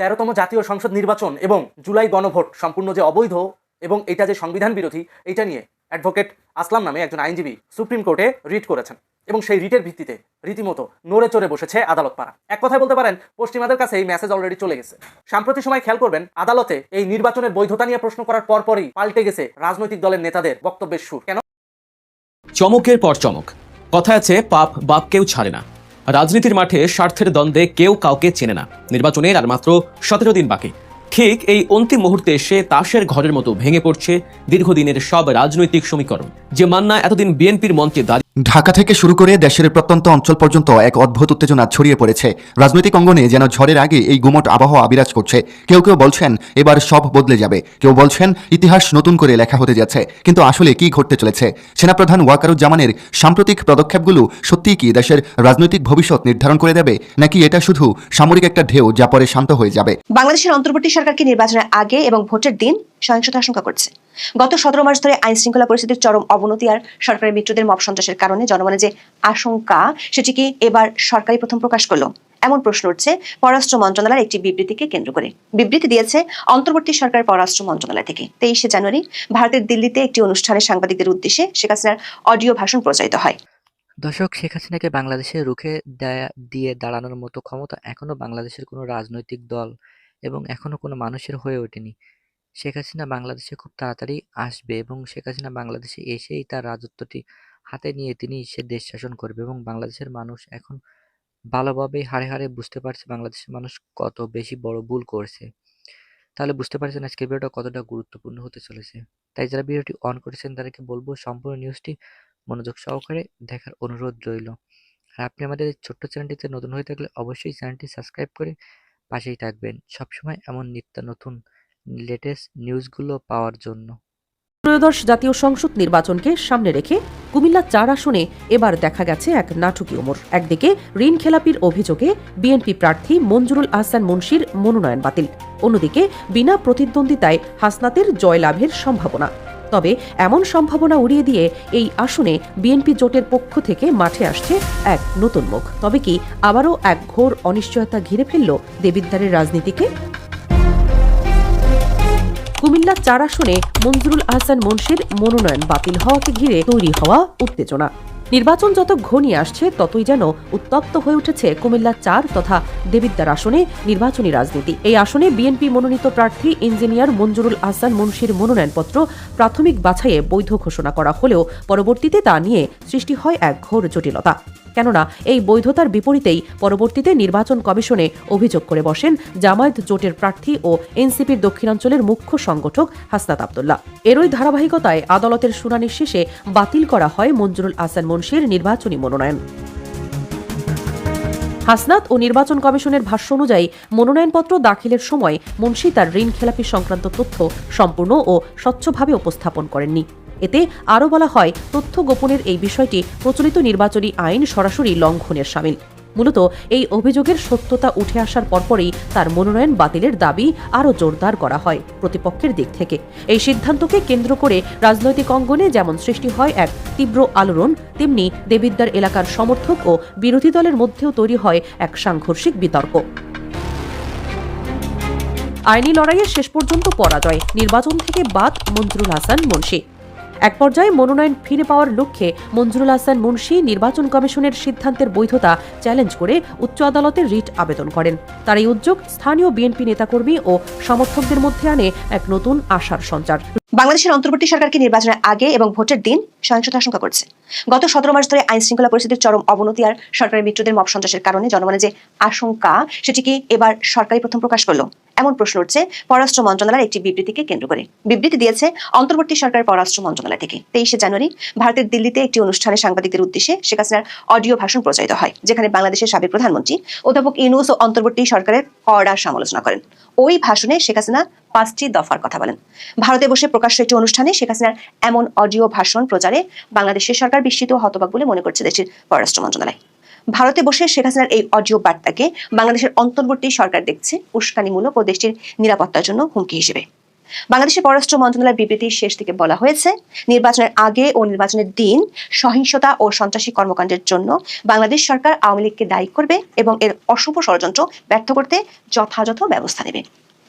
তেরোতম জাতীয় সংসদ নির্বাচন এবং জুলাই গণভোট সম্পূর্ণ যে অবৈধ এবং এটা যে সংবিধান বিরোধী, এটা নিয়ে অ্যাডভোকেট আসলাম নামে একজন আইনজীবী সুপ্রিম কোর্টে রিট করেছেন এবং সেই রিটের ভিত্তিতে রীতিমতো নড়ে চড়ে বসেছে আদালত পাড়া এক কথায় বলতে পারেন, পশ্চিমাদের কাছে এই মেসেজ অলরেডি চলে গেছে। সাম্প্রতিক সময় খেয়াল করবেন, আদালতে এই নির্বাচনের বৈধতা নিয়ে প্রশ্ন করার পরপরই পাল্টে গেছে রাজনৈতিক দলের নেতাদের বক্তব্যের সুর। কেন? চমকের পর চমক। কথা আছে, পাপ বাপ কেউ ছাড়ে না। রাজনীতির মাঠে স্বার্থের দ্বন্দ্বে কেউ কাউকে চেনে না। নির্বাচনের আর মাত্র সতেরো দিন বাকি। ঠিক এই অন্তিম মুহূর্তে এসে তাসের ঘরের মতো ভেঙে পড়ছে দীর্ঘদিনের সব রাজনৈতিক সমীকরণ। যে মান্না এতদিন বিএনপির মঞ্চে দাঁড়িয়ে ঢাকা থেকে শুরু করে দেশের প্রত্যন্ত অঞ্চল পর্যন্ত এক অদ্ভুত উত্তেজনা ছড়িয়ে পড়েছে। রাজনৈতিক অঙ্গনে যেন ঝড়ের আগে এই গুমট আবহাওয়া বিরাজ করছে। কেউ কেউ বলছেন এবার সব বদলে যাবে। কেউ বলছেন ইতিহাস নতুন করে লেখা হতে যাচ্ছে। কিন্তু আসলে কি ঘটতে চলেছে? সেনাপ্রধান ওয়াকারুজ্জামানের সাম্প্রতিক পদক্ষেপগুলো সত্যিই কি দেশের রাজনৈতিক ভবিষ্যৎ নির্ধারণ করে দেবে? নাকি এটা শুধু সামরিক একটা ঢেউ যা পরে শান্ত হয়ে যাবে? বাংলাদেশের অন্তর্বর্তী সরকারকে নির্বাচনের আগে এবং ভোটের দিন সহিংসতা আশঙ্কা করছে। গত সতেরো মাস ধরে আইন শৃঙ্খলা পরিস্থিতির চরম অবনতি আর সরকারের মিত্রদের মব সন্ত্রাসের কারণে জনমনে যে আশঙ্কা, সেটি কি এবার সরকারই প্রথম প্রকাশ করল? এমন প্রশ্ন উঠছে পররাষ্ট্র মন্ত্রণালয়ের একটি বিবৃতিকে কেন্দ্র করে। বিবৃতি দিয়েছে অন্তর্বর্তী সরকার পররাষ্ট্র মন্ত্রণালয় থেকে। তেইশে জানুয়ারি ভারতের দিল্লিতে একটি অনুষ্ঠানে সাংবাদিকদের উদ্দেশ্যে শেখ হাসিনার অডিও ভাষণ প্রচারিত হয়। দর্শক, শেখ হাসিনাকে বাংলাদেশে রুখে দিয়ে দাঁড়ানোর মতো ক্ষমতা এখনও বাংলাদেশের কোনো রাজনৈতিক দল এবং এখনও কোনো মানুষের হয়ে ওঠেনি। শেখ হাসিনা বাংলাদেশে খুব তাড়াতাড়ি আসবে এবং শেখ হাসিনা বাংলাদেশে এসেই তার রাজত্বটি হাতে নিয়ে তিনি সে দেশ শাসন করবে এবং বাংলাদেশের মানুষ এখন ভালোভাবেই হারে হাড়ে বুঝতে পারছে বাংলাদেশের মানুষ কত বেশি বড় ভুল করছে। তাহলে বুঝতে পারছেন আজকের ভিডিওটা কতটা গুরুত্বপূর্ণ হতে চলেছে। তাই যারা ভিডিওটি অন করেছেন তাদেরকে বলব সম্পূর্ণ নিউজটি মনোযোগ সহকারে দেখার অনুরোধ রইল। আর আপনি আমাদের ছোট্ট চ্যানেলটিতে নতুন হয়ে থাকলে অবশ্যই চ্যানেলটি সাবস্ক্রাইব করে পাশেই থাকবেন। সবসময় এমন নিত্য নতুন লেটেস্ট নিউজগুলো পাওয়ার জন্য। ত্রয়োদশ জাতীয় সংসদ নির্বাচনকে সামনে রেখে কুমিল্লা চার আসনে এবার দেখা গেছে এক নাটকীয় মোড়। একদিকে ঋণ খেলাপির অভিযোগে বিএনপি প্রার্থী মঞ্জুরুল আহসান মুন্সির মনোনয়ন বাতিল। অন্যদিকে বিনা প্রতিদ্বন্দ্বিতায় হাসনাতের জয়লাভের সম্ভাবনা। তবে এমন সম্ভাবনা উড়িয়ে দিয়ে এই আসনে বিএনপি জোটের পক্ষ থেকে মাঠে আসছে এক নতুন মুখ। তবে কি আবারও এক ঘোর অনিশ্চয়তা ঘিরে ফেলল দেবিদ্বারের রাজনীতিকে? কুমিল্লা চার আসনে মঞ্জুরুল আহসান মুন্সির মনোনয়ন বাতিল হওয়াকে ঘিরে তৈরি হওয়া উত্তেজনা। নির্বাচন যত ঘনিয়ে আসছে, ততই যেন উত্তপ্ত হয়ে উঠেছে কুমিল্লা চার তথা দেবিদ্দার আসনে নির্বাচনী রাজনীতি। এই আসনে বিএনপি মনোনীত প্রার্থী ইঞ্জিনিয়ার মঞ্জুরুল আহসান মুন্সির মনোনয়নপত্র প্রাথমিক বাছাইয়ে বৈধ ঘোষণা করা হলেও পরবর্তীতে তা নিয়ে সৃষ্টি হয় এক ঘোর জটিলতা। কেননা এই বৈধতার বিপরীতেই পরবর্তীতে নির্বাচন কমিশনে অভিযোগ করে বসেন জামায়াত জোটের প্রার্থী ও এনসিপির দক্ষিণাঞ্চলের মুখ্য সংগঠক হাসনাত আবদুল্লাহ। এরই ধারাবাহিকতায় আদালতের শুনানি শেষে বাতিল করা হয় মঞ্জুরুল আহসান মুন্সির নির্বাচনী মনোনয়ন। হাসনাত ও নির্বাচন কমিশনের ভাষ্য অনুযায়ী মনোনয়নপত্র দাখিলের সময় মুন্সি তার ঋণ খেলাপি সংক্রান্ত তথ্য সম্পূর্ণ ও স্বচ্ছভাবে উপস্থাপন করেননি। এতে আরও বলা হয়, তথ্য গোপনের এই বিষয়টি প্রচলিত নির্বাচনী আইন সরাসরি লঙ্ঘনের সামিল। মূলত এই অভিযোগের সত্যতা উঠে আসার পরপরই তার মনোনয়ন বাতিলের দাবি আরও জোরদার করা হয় প্রতিপক্ষের দিক থেকে। এই সিদ্ধান্তকে কেন্দ্র করে রাজনৈতিক অঙ্গনে যেমন সৃষ্টি হয় এক তীব্র আলোড়ন, তেমনি দেবিদ্দার এলাকার সমর্থক ও বিরোধী দলের মধ্যেও তৈরি হয় এক সাংঘর্ষিক বিতর্ক। আইনি লড়াইয়ের শেষ পর্যন্ত পরাজয়, নির্বাচন থেকে বাদ মঞ্জুরুল হাসান মুন্সি। এক পর্যায়ে মনোনয়ন ফিরে পাওয়ার লক্ষ্যে মঞ্জুরুল হাসান মুন্সি নির্বাচন কমিশনের সিদ্ধান্তের বৈধতা চ্যালেঞ্জ করে উচ্চ আদালতে রিট আবেদন করেন। তার এই উদ্যোগ স্থানীয় বিএনপি নেতাকর্মী ও সমর্থকদের মধ্যে আনে এক নতুন আশার সঞ্চার। বাংলাদেশের অন্তর্বর্তী সরকারকে নির্বাচনের আগে এবং ভোটের দিন সহিংসতা আশঙ্কা করছে। গত সতেরো মাস ধরে আইন শৃঙ্খলা পরিস্থিতির চরম অবনতি আর সরকারের মিত্রদের মব সন্ত্রাসের কারণে জনমনে যে আশঙ্কা, সেটি কি এবার সরকারই প্রথম প্রকাশ করল? এমন প্রশ্ন উঠছে পররাষ্ট্র মন্ত্রণালয়ের একটি বিবৃতিকে কেন্দ্র করে। বিবৃতি দিয়েছে অন্তর্বর্তী সরকার পররাষ্ট্র মন্ত্রণালয় থেকে। তেইশে জানুয়ারি ভারতের দিল্লিতে একটি অনুষ্ঠানে সাংবাদিকদের উদ্দেশ্যে শেখ হাসিনার অডিও ভাষণ প্রচারিত হয়, যেখানে বাংলাদেশের সাবেক প্রধানমন্ত্রী অধ্যাপক ইউনুস ও অন্তর্বর্তী সরকারের কড়া সমালোচনা করেন। ওই ভাষণে শেখ হাসিনা পাঁচটি দফার কথা বলেন। ভারতে বসে প্রকাশ্য একটি অনুষ্ঠানে শেখ হাসিনার এমন অডিও ভাষণ প্রচারে বাংলাদেশের সরকার বিস্মিত হতবাক বলে মনে করছে দেশের পররাষ্ট্র মন্ত্রণালয়। ভারতে বসে শেখ হাসিনার এই অডিও বার্তাকে বাংলাদেশের অন্তর্বর্তী সরকার দেখছে উস্কানিমূলক ও দেশটির নিরাপত্তার জন্য হুমকি হিসেবে। বাংলাদেশের পররাষ্ট্র মন্ত্রণালয়ের বিবৃতির শেষ দিকে বলা হয়েছে, নির্বাচনের আগে ও নির্বাচনের দিন সহিংসতা ও সন্ত্রাসী কর্মকাণ্ডের জন্য বাংলাদেশ সরকার আওয়ামী লীগকে দায়ী করবে এবং এর অশুভ ষড়যন্ত্র ব্যর্থ করতে যথাযথ ব্যবস্থা নেবে।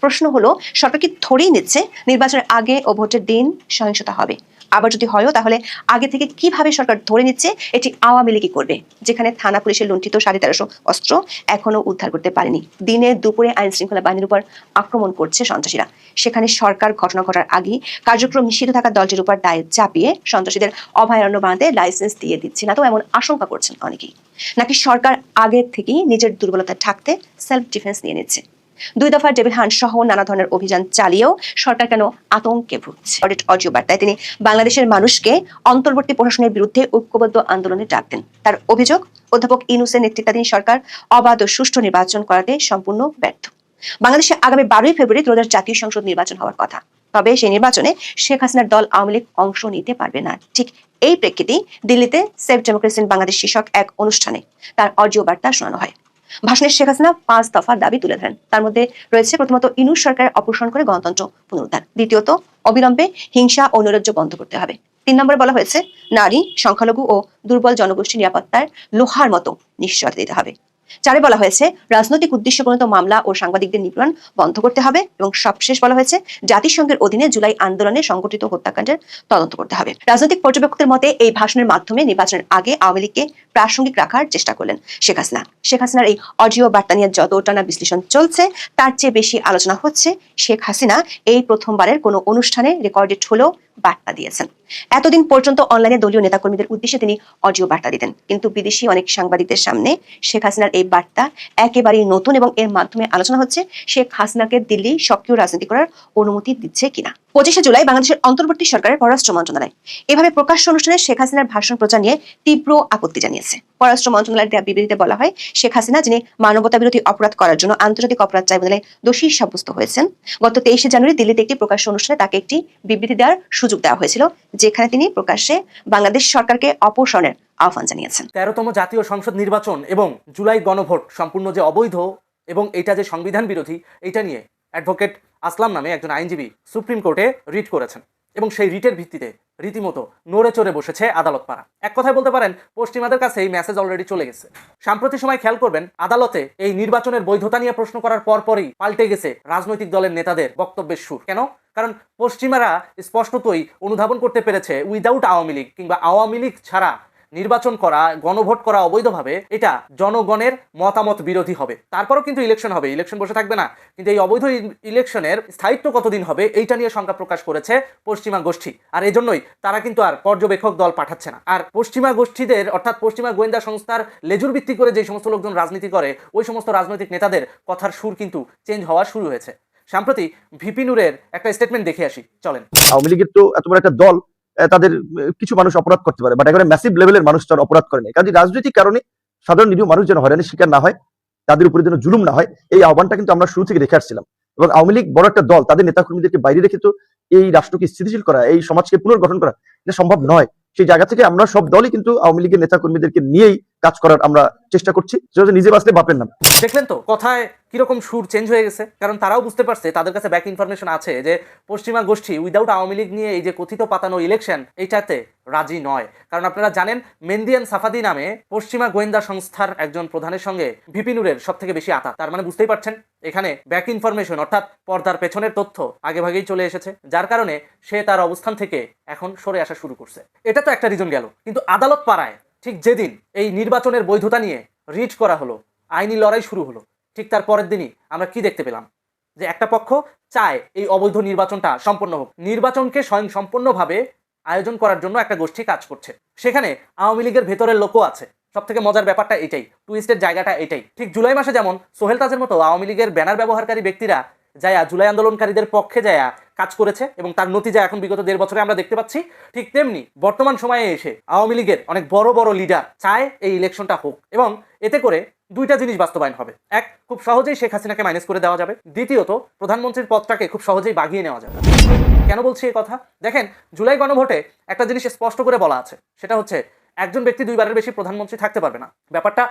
প্রশ্ন হলো, সরকার কি ধরেই নিচ্ছে নির্বাচনের আগে ও ভোটের দিন সহিংসতা হবে? আবার যদি হয়ও, তাহলে আগে থেকে কীভাবে সরকার ধরে নিচ্ছে এটি আওয়ামী লীগই করবে? যেখানে থানা পুলিশের লুণ্ঠিত সাড়ে তেরোশো অস্ত্র এখনও উদ্ধার করতে পারেনি। দিনে দুপুরে আইন শৃঙ্খলা বাহিনীর উপর আক্রমণ করছে সন্ত্রাসীরা। সেখানে সরকার ঘটনা ঘটার আগেই কার্যক্রম নিষিদ্ধ থাকা দলটির উপর দায় চাপিয়ে সন্ত্রাসীদের অভয়ারণ্য বানাতে লাইসেন্স দিয়ে দিচ্ছে না। তো এমন আশঙ্কা করছেন অনেকেই। নাকি সরকার আগে থেকেই নিজের দুর্বলতা ঢাকতে সেলফ ডিফেন্স নিয়ে নিচ্ছে? দুই দফা ডেভিড হান্ট সহ নানা ধরনের অভিযান চালিয়েও সরকার কেন আতঙ্কে ভুগছে? অডিট অডিও বার্তায় তিনি বাংলাদেশের মানুষকে অন্তর্বর্তী প্রশাসনের বিরুদ্ধে ঐক্যবদ্ধ আন্দোলনে ডাক দেন। তার অভিযোগ, অধ্যাপক ইনুসের নেতৃত্বাধীন সরকার অবাধ ও সুষ্ঠু নির্বাচন করাতে সম্পূর্ণ ব্যর্থ। বাংলাদেশে আগামী বারোই ফেব্রুয়ারি ত্রয়োদশ জাতীয় সংসদ নির্বাচন হওয়ার কথা। তবে সেই নির্বাচনে শেখ হাসিনার দল আওয়ামী লীগ অংশ নিতে পারবে না। ঠিক এই প্রেক্ষিতে দিল্লিতে সেফ ডেমোক্রেসি বাংলাদেশ শীর্ষক এক অনুষ্ঠানে তার অডিও বার্তা শোনানো হয়। ভাষণে শেখ হাসিনা পাঁচ দফার দাবি তুলে ধরেন। তার মধ্যে রয়েছে প্রথমত ইনুস সরকারের অপসারণ করে গণতন্ত্র পুনরুদ্ধার। দ্বিতীয়ত, অবিলম্বে হিংসা ও নৈরাজ্য বন্ধ করতে হবে। তিন নম্বরে বলা হয়েছে, নারী, সংখ্যালঘু ও দুর্বল জনগোষ্ঠী নিরাপত্তার লোহার মতো নিশ্চয়তা দিতে হবে। চারে বলা হয়েছে, রাজনৈতিক উদ্দেশ্যপ্রণীত মামলা ও সাংবাদিকদের নিপীড়ন বন্ধ করতে হবে এবং সবশেষ বলা হয়েছে, জাতিসংঘের অধীনে জুলাই আন্দোলনে সংগঠিত হত্যাকাণ্ডের তদন্ত করতে হবে। রাজনৈতিক পর্যবেক্ষকদের মতে, এই ভাষণের মাধ্যমে নির্বাচনের আগে আওয়ামী লীগকে প্রাসঙ্গিক রাখার চেষ্টা করলেন শেখ হাসিনা। শেখ হাসিনার এই অডিও বার্তা নিয়ে যত টানা বিশ্লেষণ চলছে, তার চেয়ে বেশি আলোচনা হচ্ছে শেখ হাসিনা এই প্রথমবারের কোনো অনুষ্ঠানে রেকর্ডেড হলেও বার্তা দিয়েছেন। এতদিন পর্যন্ত অনলাইনে দলীয় নেতাকর্মীদের উদ্দেশ্যে তিনি অডিও বার্তা দিতেন। কিন্তু বিদেশি অনেক সাংবাদিকদের সামনে শেখ হাসিনার এই বার্তা একেবারেই নতুন এবং এর মাধ্যমে আলোচনা হচ্ছে, শেখ হাসিনাকে দিল্লি সক্রিয় রাজনীতি করার অনুমতি দিচ্ছে কিনা। পঁচিশে জুলাই বাংলাদেশের অন্তর্বর্তী সরকারের পররাষ্ট্র মন্ত্রণালয়। এভাবে প্রকাশ্য অনুষ্ঠানে শেখ হাসিনার ভাষণ প্রচার নিয়ে তীব্র আপত্তি জানিয়েছে। পররাষ্ট্র মন্ত্রণালয়ের দেওয়া বিবৃতিতে বলা হয়, শেখ হাসিনা, যিনি মানবতা বিরোধী অপরাধ করার জন্য আন্তর্জাতিক অপরাধ ট্রাইব্যুনালে দোষী সাব্যস্ত হয়েছেন, গত তেইশে জানুয়ারি দিল্লিতে একটি প্রকাশ্য অনুষ্ঠানে তাকে একটি বিবৃতি দেওয়ার সুযোগ দেওয়া হয়েছিল, যেখানে তিনি প্রকাশ্যে বাংলাদেশ সরকারকে অপসারণের আহ্বান জানিয়েছেন। তেরোতম জাতীয় সংসদ নির্বাচন এবং জুলাই গণভোট সম্পূর্ণ যে অবৈধ এবং এটা যে সংবিধান বিরোধী এটা নিয়ে অ্যাডভোকেট আসলাম নামে একজন আইনজীবী সুপ্রিম কোর্টে রিট করেছেন এবং সেই রিটের ভিত্তিতে রীতিমতো নড়ে চড়ে বসেছে আদালত পাড়া এক কথায় বলতে পারেন, পশ্চিমাদের কাছে এই মেসেজ অলরেডি চলে গেছে। সাম্প্রতিক সময় খেয়াল করবেন, আদালতে এই নির্বাচনের বৈধতা নিয়ে প্রশ্ন করার পরপরই পাল্টে গেছে রাজনৈতিক দলের নেতাদের বক্তব্যের সুর। কেন? কারণ পশ্চিমারা স্পষ্টতই অনুধাবন করতে পেরেছে উইদাউট আওয়ামী লীগ কিংবা আওয়ামী লীগ ছাড়া নির্বাচন করা, গণভোট করা অবৈধভাবে, এটা জনগণের মতামত বিরোধী হবে। তারপরও কিন্তু ইলেকশন হবে ইলেকশন বসে থাকবে না। কিন্তু এই অবৈধ ইলেকশনের স্থায়িত্ব কতদিন হবে, এইটা নিয়ে শঙ্কা প্রকাশ করেছে পশ্চিমা গোষ্ঠী। আর এজন্যই তারা কিন্তু আর পর্যবেক্ষক দল পাঠাচ্ছে না। আর পশ্চিমা গোষ্ঠীদের, অর্থাৎ পশ্চিমা গোয়েন্দা সংস্থার লেজুর ভিত্তি করে যে সমস্ত লোকজন রাজনীতি করে, ওই সমস্ত রাজনৈতিক নেতাদের কথার সুর কিন্তু চেঞ্জ হওয়া শুরু হয়েছে। সম্প্রতি ভিপি নুরের একটা স্টেটমেন্ট দেখে আসি। চলেন। আওয়ামী লীগের তো এত বড় একটা দল তাদের কিছু মানুষ অপরাধ করতে পারে বাট এখানে ম্যাসিভ লেভেলের মানুষ তারা অপরাধ করে না কাজে রাজনৈতিক কারণে সাধারণ নিরীহ মানুষ যেন হয়রানির শিকার না হয়, তাদের উপরে যেন জুলুম না হয়, এই আহ্বানটা কিন্তু আমরা শুরু থেকে রেখে আসছিলাম। এবং আওয়ামী লীগ বড় একটা দল, তাদের নেতাকর্মীদেরকে বাইরে রেখে তো এই রাষ্ট্রকে স্থিতিশীল করা, এই সমাজকে পুনর্গঠন করা এটা সম্ভব নয়। সেই জায়গা থেকে আমরা সব দলই কিন্তু আওয়ামী লীগের নেতাকর্মীদেরকে নিয়েই কাজ করার আমরা চেষ্টা করছি, সেটা নিজে বাঁচলে বাপের নাম। দেখলেন তো, কথায় কীরকম সুর চেঞ্জ হয়ে গেছে? কারণ তারাও বুঝতে পারছে, তাদের কাছে ব্যাক ইনফরমেশন আছে যে পশ্চিমা গোষ্ঠী উইদাউট আওয়ামী লীগ নিয়ে এই যে কথিত পাতানো ইলেকশন এইটাতে রাজি নয়। কারণ আপনারা জানেন মেন্দিয়ান সাফাদি নামে পশ্চিমা গোয়েন্দা সংস্থার একজন প্রধানের সঙ্গে ভিপিনুরের সব থেকে বেশি আতা তার মানে বুঝতেই পারছেন, এখানে ব্যাক ইনফরমেশন অর্থাৎ পর্দার পেছনের তথ্য আগেভাগেই চলে এসেছে, যার কারণে সে তার অবস্থান থেকে এখন সরে আসা শুরু করছে। এটা তো একটা রিজন গেল। কিন্তু আদালত পাড়ায় ঠিক যেদিন এই নির্বাচনের বৈধতা নিয়ে রিট করা হলো, আইনি লড়াই শুরু হলো, ঠিক তার পরের দিনই আমরা কি দেখতে পেলাম? যে একটা পক্ষ চায় এই অবৈধ নির্বাচনটা সম্পন্ন হোক। নির্বাচনকে স্বয়ং সম্পূর্ণভাবে আয়োজন করার জন্য একটা গোষ্ঠী কাজ করছে। সেখানে আওয়ামী লীগের ভেতরের লোকও আছে। সব থেকে মজার ব্যাপারটা এটাই টুইস্টের জায়গাটা এটাই। ঠিক জুলাই মাসে যেমন সোহেল তাজের মতো আওয়ামী লীগের ব্যানার ব্যবহারকারী ব্যক্তিরা যায়া জুলাই আন্দোলনকারীদের পক্ষে যায়া কাজ করেছে এবং তার নতিজা এখন বিগত দেড় বছরে আমরা দেখতে পাচ্ছি। ঠিক তেমনি বর্তমান সময়ে এসে আওয়ামী লীগের অনেক বড় বড় লিডার চায় এই ইলেকশনটা হোক এবং এতে করে দুইটা জিনিস বাস্তবায়ন হবে। এক, খুব সহজেই শেখ হাসিনাকে মাইনাস করে দেওয়া যাবে। দ্বিতীয়ত, প্রধানমন্ত্রীর পদটাকে খুব সহজেই বাগিয়ে নেওয়া যাবে। কেন বলছি এই কথা? দেখেন, জুলাই গণভোটে একটা জিনিস স্পষ্ট করে বলা আছে। সেটা হচ্ছে, একজন ব্যক্তি দুইবারের বেশি প্রধানমন্ত্রী থাকতে পারবে না। ব্যাপারটা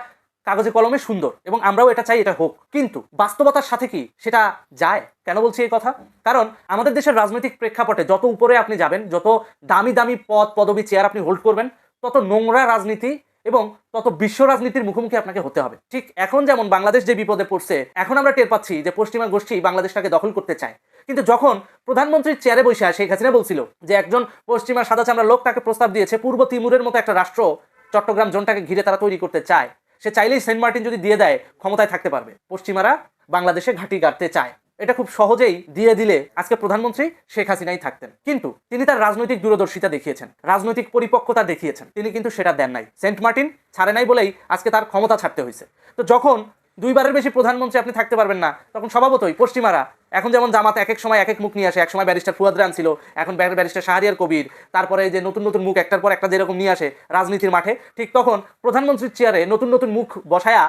কাগজে কলমে সুন্দর এবং আমরাও এটা চাই, এটা হোক। কিন্তু বাস্তবতার সাথে কি সেটা যায়? কেন বলছি এই কথা? কারণ আমাদের দেশের রাজনৈতিক প্রেক্ষাপটে যত উপরে আপনি যাবেন, যত দামি দামি পদ, পদবি, চেয়ার আপনি হোল্ড করবেন, তত নোংরা রাজনীতি এবং তত বিশ্ব রাজনীতির মুখোমুখি আপনাকে হতে হবে। ঠিক এখন যেমন বাংলাদেশ যে বিপদে পড়ছে, এখন আমরা টের পাচ্ছি যে পশ্চিমা গোষ্ঠী বাংলাদেশটাকে দখল করতে চায়। কিন্তু যখন প্রধানমন্ত্রীর চেয়ারে বসে শেখ হাসিনা বলছিল যে একজন পশ্চিমা সাদা চামড়া লোক তাকে প্রস্তাব দিয়েছে, পূর্ব তিমুরের মতো একটা রাষ্ট্র চট্টগ্রাম জোনটাকে ঘিরে তারা তৈরি করতে চায়। সে চাইলেই সেন্ট মার্টিন যদি দিয়ে দেয়, ক্ষমতায় থাকতে পারবে। পশ্চিমারা বাংলাদেশে ঘাঁটি গাড়তে চায়। এটা খুব সহজেই দিয়ে দিলে আজকে প্রধানমন্ত্রী শেখ হাসিনাই থাকতেন। কিন্তু তিনি তার রাজনৈতিক দূরদর্শিতা দেখিয়েছেন, রাজনৈতিক পরিপক্কতা দেখিয়েছেন। তিনি কিন্তু সেটা দেন নাই। সেন্ট মার্টিন ছাড়ে নাই বলেই আজকে তার ক্ষমতা ছাড়তে হয়েছে তো যখন দুইবারের বেশি প্রধানমন্ত্রী আপনি থাকতে পারবেন না। তখন স্বভাবতই পশ্চিমারা। এখন যেমন জামাত এক এক সময় এক এক মুখ নিয়ে আসে। এক সময় ব্যারিস্টার ফুয়াদ রান ছিল, এখন ব্যারিস্টার শাহরিয়ার কবির। তারপরে যে নতুন নতুন মুখ, একটার পর একটা যেরকম নিয়ে আসে রাজনীতির মাঠে, ঠিক তখন প্রধানমন্ত্রীর চেয়ারে নতুন নতুন মুখ বসায়া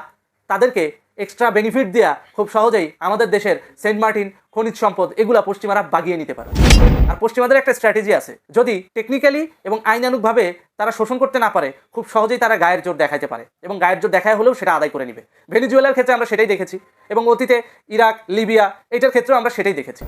তাদেরকে এক্সট্রা বেনিফিট দেয়া খুব সহজেই আমাদের দেশের সেন্ট মার্টিন, খনিজ সম্পদ এগুলা পশ্চিমারা বাগিয়ে নিতে পারে। আর পশ্চিমাদের একটা স্ট্র্যাটেজি আছে। যদি টেকনিক্যালি এবং আইনানুগভাবে তারা শোষণ করতে না পারে, খুব সহজেই তারা গায়ের জোর দেখাইতে পারে এবং গায়ের জোর দেখায় হলেও সেটা আদায় করে নেবে। ভেনিজুয়েলার ক্ষেত্রে আমরা সেটাই দেখেছি এবং অতীতে ইরাক, লিবিয়া এটার ক্ষেত্রেও আমরা সেটাই দেখেছি।